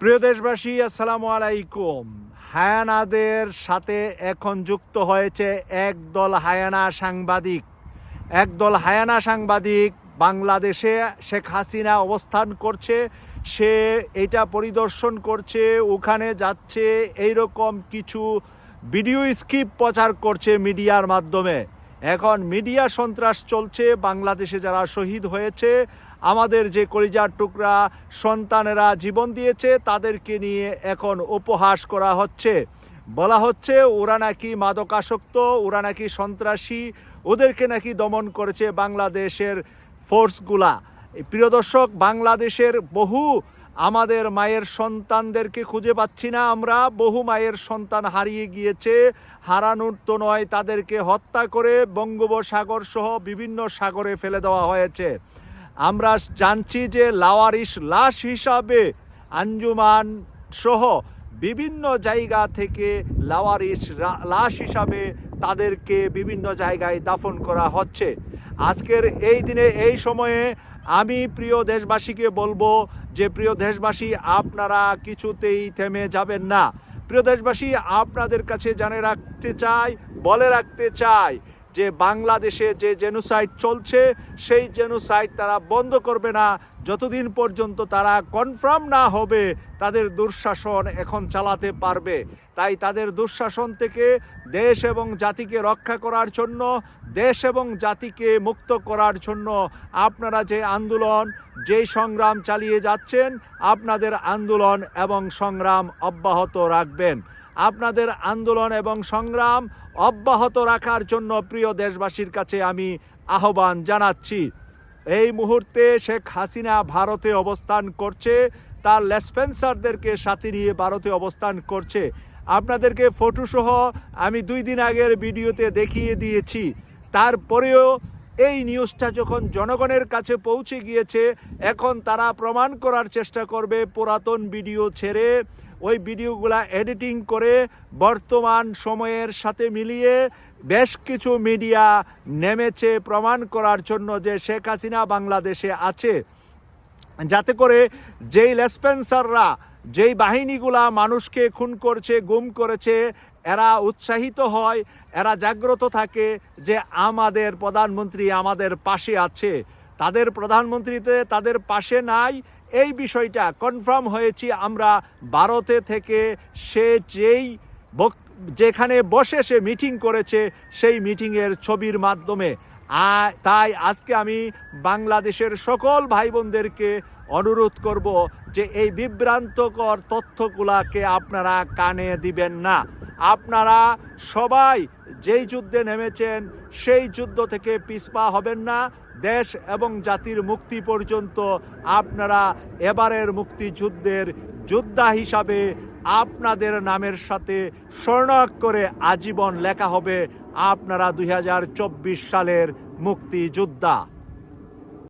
প্রিয় দেশবাসী, আসসালামু আলাইকুম। হায়ানাদের সাথে এখন যুক্ত হয়েছে একদল হায়ানা সাংবাদিক। একদল হায়ানা সাংবাদিক বাংলাদেশে শেখ হাসিনা অবস্থান করছে, সে এটা পরিদর্শন করছে, ওখানে যাচ্ছে, এইরকম কিছু ভিডিও স্কিপ প্রচার করছে মিডিয়ার মাধ্যমে। এখন মিডিয়া সন্ত্রাস চলছে, বাংলাদেশে যারা শহীদ হয়েছে, আমাদের যে কলিজার টুকরা সন্তানেরা জীবন দিয়েছে, তাদেরকে নিয়ে এখন উপহাস করা হচ্ছে। বলা হচ্ছে, ওরা নাকি মাদকাসক্ত, ওরা নাকি সন্ত্রাসী, ওদেরকে নাকি দমন করেছে বাংলাদেশের ফোর্সগুলা। প্রিয় দর্শক, বাংলাদেশের বহু আমাদের মায়ের সন্তানদেরকে খুঁজে পাচ্ছি না আমরা। বহু মায়ের সন্তান হারিয়ে গিয়েছে। হারানোর তো নয়, তাদেরকে হত্যা করে বঙ্গোপসাগর সহ বিভিন্ন সাগরে ফেলে দেওয়া হয়েছে। আমরা জানছি যে লাওয়ারিশ লাশ হিসাবে আঞ্জুমান সহ বিভিন্ন জায়গা থেকে লাওয়ারিশ রা- লাশ হিসাবে তাদেরকে বিভিন্ন জায়গায় দাফন করা হচ্ছে। আজকের এই দিনে, এই সময়ে আমি প্রিয় দেশবাসীকে বলব যে প্রিয় দেশবাসী, আপনারা কিছুতেই থেমে যাবেন না। প্রিয় দেশবাসী, আপনাদের কাছে জানে রাখতে চাই, বলে রাখতে চাই যে বাংলাদেশে যে জেনোসাইড চলছে, সেই জেনোসাইড তারা বন্ধ করবে না। যতদিন পর্যন্ত তারা কনফার্ম না হবে, তাদের দুঃশাসন এখন চালাতে পারবে। তাই তাদের দুঃশাসন থেকে দেশ এবং জাতিকে রক্ষা করার জন্য, দেশ এবং জাতিকে মুক্ত করার জন্য আপনারা যে আন্দোলন, যেই সংগ্রাম চালিয়ে যাচ্ছেন, আপনাদের আন্দোলন এবং সংগ্রাম অব্যাহত রাখবেন। আপনাদের আন্দোলন এবং সংগ্রাম অব্যাহত রাখার জন্য প্রিয় দেশবাসীর কাছে আমি আহ্বান জানাচ্ছি। এই মুহূর্তে শেখ হাসিনা ভারতে অবস্থান করছে, তার লেসপেন্সারদেরকে সাথে নিয়ে ভারতে অবস্থান করছে। আপনাদেরকে ফটোসহ আমি দুই দিন আগের ভিডিওতে দেখিয়ে দিয়েছি। তারপরেও এই নিউজটা যখন জনগণের কাছে পৌঁছে গিয়েছে, এখন তারা প্রমাণ করার চেষ্টা করবে পুরাতন ভিডিও ছেড়ে। ওই ভিডিওগুলা এডিটিং করে বর্তমান সময়ের সাথে মিলিয়ে বেশ কিছু মিডিয়া নেমেছে প্রমাণ করার জন্য যে শেখ হাসিনা বাংলাদেশে আছে। যাতে করে যেই লেসপেন্সাররা, যেই বাহিনীগুলা মানুষকে খুন করছে, গুম করেছে, এরা উৎসাহিত হয়, এরা জাগ্রত থাকে যে আমাদের প্রধানমন্ত্রী আমাদের পাশে আছে। তাদের প্রধানমন্ত্রীতে তাদের পাশে নাই এই বিষয়টা কনফার্ম হয়েছি আমরা ভারতে থেকে, সে যেই যেখানে বসে সে মিটিং করেছে, সেই মিটিংয়ের ছবির মাধ্যমে। তাই আজকে আমি বাংলাদেশের সকল ভাই বোনদেরকে অনুরোধ করব যে এই বিভ্রান্তকর তথ্যগুলাকে আপনারা কানে দিবেন না। আপনারা সবাই যেই যুদ্ধে নেমেছেন, সেই যুদ্ধ থেকে পিছপা হবেন না। দেশ এবং জাতির মুক্তি পর্যন্ত আপনারা এবারের মুক্তিযুদ্ধের যোদ্ধা হিসাবে আপনাদের নামের সাথে স্বর্ণাক্ষরে আজীবন লেখা হবে আপনারা দুই হাজার চব্বিশ সালের মুক্তিযোদ্ধা।